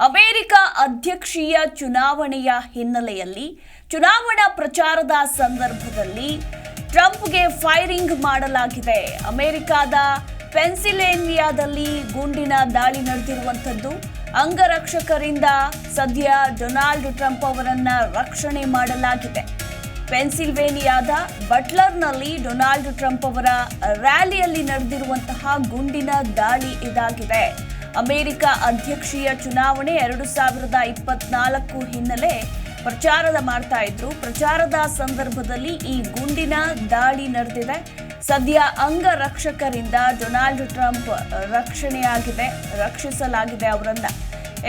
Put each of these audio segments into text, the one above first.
America ಅಧ್ಯಕ್ಷೀಯ ಚುನಾವಣೆಯ ಹಿನ್ನೆಲೆಯಲ್ಲಿ ಚುನಾವಣಾ ಪ್ರಚಾರದ ಸಂದರ್ಭದಲ್ಲಿ ಟ್ರಂಪ್ಗೆ ಫೈರಿಂಗ್ ಮಾಡಲಾಗಿದೆ. ಅಮೆರಿಕದ ಪೆನ್ಸಿಲೇನಿಯಾದಲ್ಲಿ ಗುಂಡಿನ ದಾಳಿ ನಡೆದಿರುವಂಥದ್ದು. ಅಂಗರಕ್ಷಕರಿಂದ ಸದ್ಯ ಡೊನಾಲ್ಡ್ ಟ್ರಂಪ್ ಅವರನ್ನ ರಕ್ಷಣೆ ಮಾಡಲಾಗಿದೆ. ಪೆನ್ಸಿಲ್ವೇನಿಯಾದ ಬಟ್ಲರ್ನಲ್ಲಿ ಡೊನಾಲ್ಡ್ ಟ್ರಂಪ್ ಅವರ ರ್ಯಾಲಿಯಲ್ಲಿ ನಡೆದಿರುವಂತಹ ಗುಂಡಿನ ದಾಳಿ ಇದಾಗಿದೆ. ಅಮೆರಿಕ ಅಧ್ಯಕ್ಷೀಯ ಚುನಾವಣೆ ಎರಡು ಸಾವಿರದ ಇಪ್ಪತ್ನಾಲ್ಕು ಹಿನ್ನೆಲೆ ಪ್ರಚಾರದ ಮಾಡ್ತಾ ಇದ್ರು. ಪ್ರಚಾರದ ಸಂದರ್ಭದಲ್ಲಿ ಈ ಗುಂಡಿನ ದಾಳಿ ನಡೆದಿದೆ. ಸದ್ಯ ಅಂಗರಕ್ಷಕರಿಂದ ಡೊನಾಲ್ಡ್ ಟ್ರಂಪ್ ರಕ್ಷಣೆಯಾಗಿದೆ, ರಕ್ಷಿಸಲಾಗಿದೆ ಅವರನ್ನ.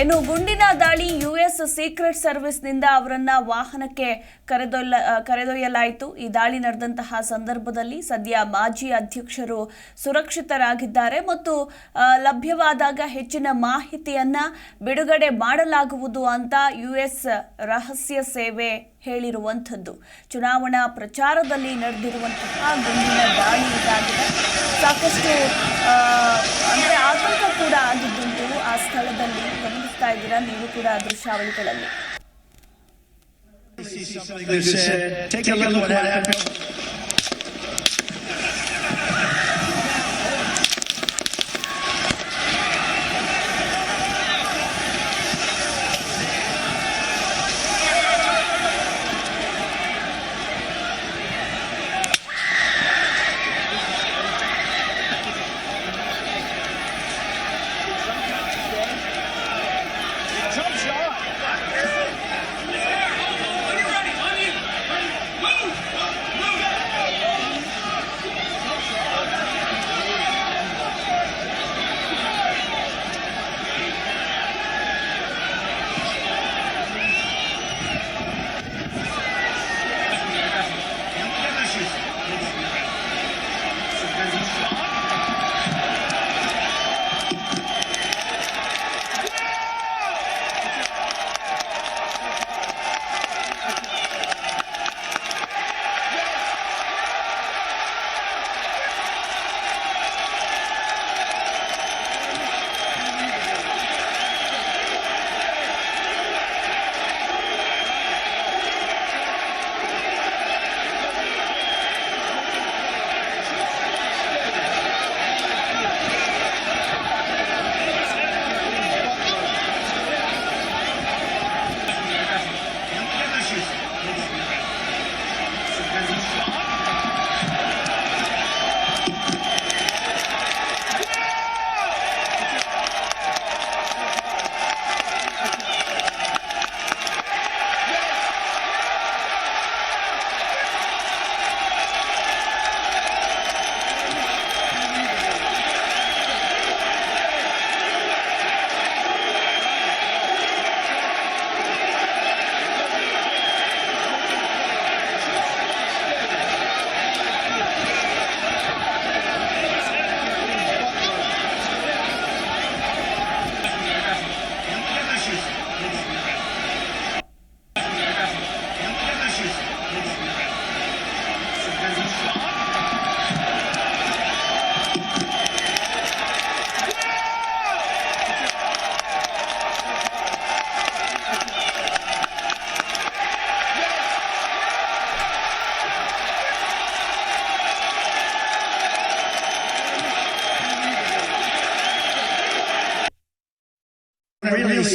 ಇನ್ನು ಗುಂಡಿನ ದಾಳಿ ಯುಎಸ್ ಸೀಕ್ರೆಟ್ ಸರ್ವಿಸ್ನಿಂದ ಅವರನ್ನ ವಾಹನಕ್ಕೆ ಕರೆದೊಯ್ಯ ಕರೆದೊಯ್ಯಲಾಯಿತು. ಈ ದಾಳಿ ನಡೆದಂತಹ ಸಂದರ್ಭದಲ್ಲಿ ಸದ್ಯ ಮಾಜಿ ಅಧ್ಯಕ್ಷರು ಸುರಕ್ಷಿತರಾಗಿದ್ದಾರೆ ಮತ್ತು ಲಭ್ಯವಾದಾಗ ಹೆಚ್ಚಿನ ಮಾಹಿತಿಯನ್ನ ಬಿಡುಗಡೆ ಮಾಡಲಾಗುವುದು ಅಂತ ಯುಎಸ್ ರಹಸ್ಯ ಸೇವೆ ಹೇಳಿರುವಂಥದ್ದು. ಚುನಾವಣಾ ಪ್ರಚಾರದಲ್ಲಿ ನಡೆದಿರುವಂತಹ ಗುಂಡಿನ ದಾಳಿ ಇದಾಗಿದೆ. ಸಾಕಷ್ಟು ಅಂದರೆ ಕೂಡ ಆಗಿದ್ದುಂಟು. ಆ ಸ್ಥಳದಲ್ಲಿ ಗಮನಿಸ್ತಾ ಇದ್ದೀರಾ? ನೀವು ಕೂಡ ಆ ದೃಶ್ಯಾವಳಿಗಳಲ್ಲಿ.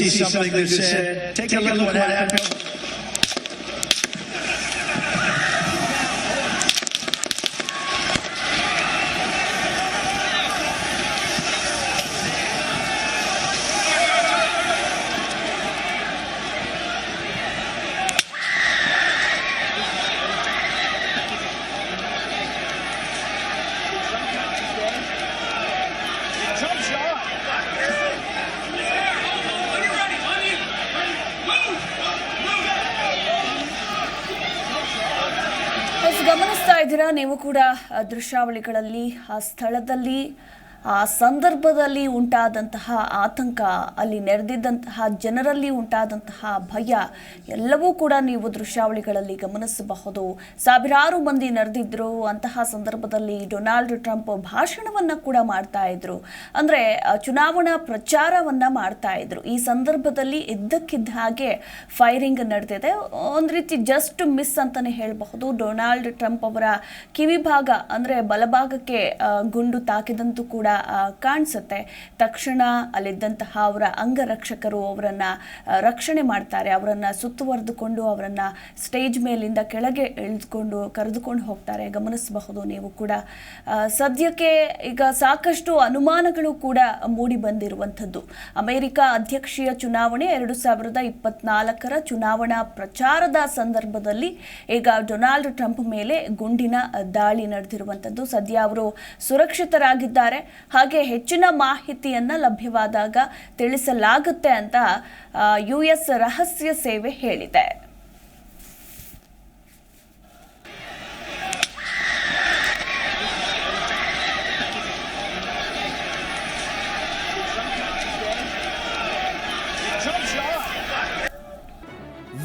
Sisi Sam'dan girse tekrardan her ಇದ್ದೀರಾ ನೀವು ಕೂಡ ದೃಶ್ಯಾವಳಿಗಳಲ್ಲಿ ಆ ಸ್ಥಳದಲ್ಲಿ ಆ ಸಂದರ್ಭದಲ್ಲಿ ಉಂಟಾದಂತಹ ಆತಂಕ, ಅಲ್ಲಿ ನೆರೆದಿದ್ದಂತಹ ಜನರಲ್ಲಿ ಉಂಟಾದಂತಹ ಭಯ, ಎಲ್ಲವೂ ಕೂಡ ನೀವು ದೃಶ್ಯಾವಳಿಗಳಲ್ಲಿ ಗಮನಿಸಬಹುದು. ಸಾವಿರಾರು ಮಂದಿ ನೆರೆದಿದ್ರು, ಅಂತಹ ಸಂದರ್ಭದಲ್ಲಿ ಡೊನಾಲ್ಡ್ ಟ್ರಂಪ್ ಭಾಷಣವನ್ನು ಕೂಡ ಮಾಡ್ತಾ ಇದ್ರು. ಅಂದರೆ ಚುನಾವಣಾ ಪ್ರಚಾರವನ್ನು ಮಾಡ್ತಾ ಇದ್ರು. ಈ ಸಂದರ್ಭದಲ್ಲಿ ಇದ್ದಕ್ಕಿದ್ದ ಹಾಗೆ ಫೈರಿಂಗ್ ನಡೆದಿದೆ. ಒಂದು ರೀತಿ ಜಸ್ಟ್ ಮಿಸ್ ಅಂತಲೇ ಹೇಳಬಹುದು. ಡೊನಾಲ್ಡ್ ಟ್ರಂಪ್ ಅವರ ಕಿವಿಭಾಗ, ಅಂದರೆ ಬಲಭಾಗಕ್ಕೆ ಗುಂಡು ತಾಕಿದಂತೂ ಕೂಡ ಕಾಣಿಸುತ್ತೆ. ತಕ್ಷಣ ಅಲ್ಲಿದ್ದಂತಹ ಅವರ ಅಂಗರಕ್ಷಕರು ಅವರನ್ನು ರಕ್ಷಣೆ ಮಾಡ್ತಾರೆ. ಅವರನ್ನು ಸುತ್ತುವರೆದುಕೊಂಡು ಅವರನ್ನು ಸ್ಟೇಜ್ ಮೇಲಿಂದ ಕೆಳಗೆ ಇಳಿದುಕೊಂಡು, ಕರೆದುಕೊಂಡು ಹೋಗ್ತಾರೆ. ಗಮನಿಸಬಹುದು ನೀವು ಕೂಡ. ಸದ್ಯಕ್ಕೆ ಈಗ ಸಾಕಷ್ಟು ಅನುಮಾನಗಳು ಕೂಡ ಮೂಡಿ ಬಂದಿರುವಂಥದ್ದು. ಅಮೆರಿಕ ಅಧ್ಯಕ್ಷೀಯ ಚುನಾವಣೆ ಎರಡು ಸಾವಿರದ ಇಪ್ಪತ್ನಾಲ್ಕರ ಚುನಾವಣಾ ಪ್ರಚಾರದ ಸಂದರ್ಭದಲ್ಲಿ ಈಗ ಡೊನಾಲ್ಡ್ ಟ್ರಂಪ್ ಮೇಲೆ ಗುಂಡಿನ ದಾಳಿ ನಡೆದಿರುವಂಥದ್ದು. ಸದ್ಯ ಅವರು ಸುರಕ್ಷಿತರಾಗಿದ್ದಾರೆ. ಹಾಗೆ ಹೆಚ್ಚಿನ ಮಾಹಿತಿಯನ್ನು ಲಭ್ಯವಾದಾಗ ತಿಳಿಸಲಾಗುತ್ತೆ ಅಂತ ಯು ಎಸ್ ರಹಸ್ಯ ಸೇವೆ ಹೇಳಿದೆ.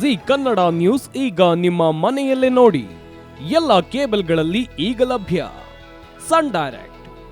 ಜಿ ಕನ್ನಡ ನ್ಯೂಸ್ ಈಗ ನಿಮ್ಮ ಮನೆಯಲ್ಲೇ ನೋಡಿ. ಎಲ್ಲ ಕೇಬಲ್ಗಳಲ್ಲಿ ಈಗ ಲಭ್ಯ. Sun Direct.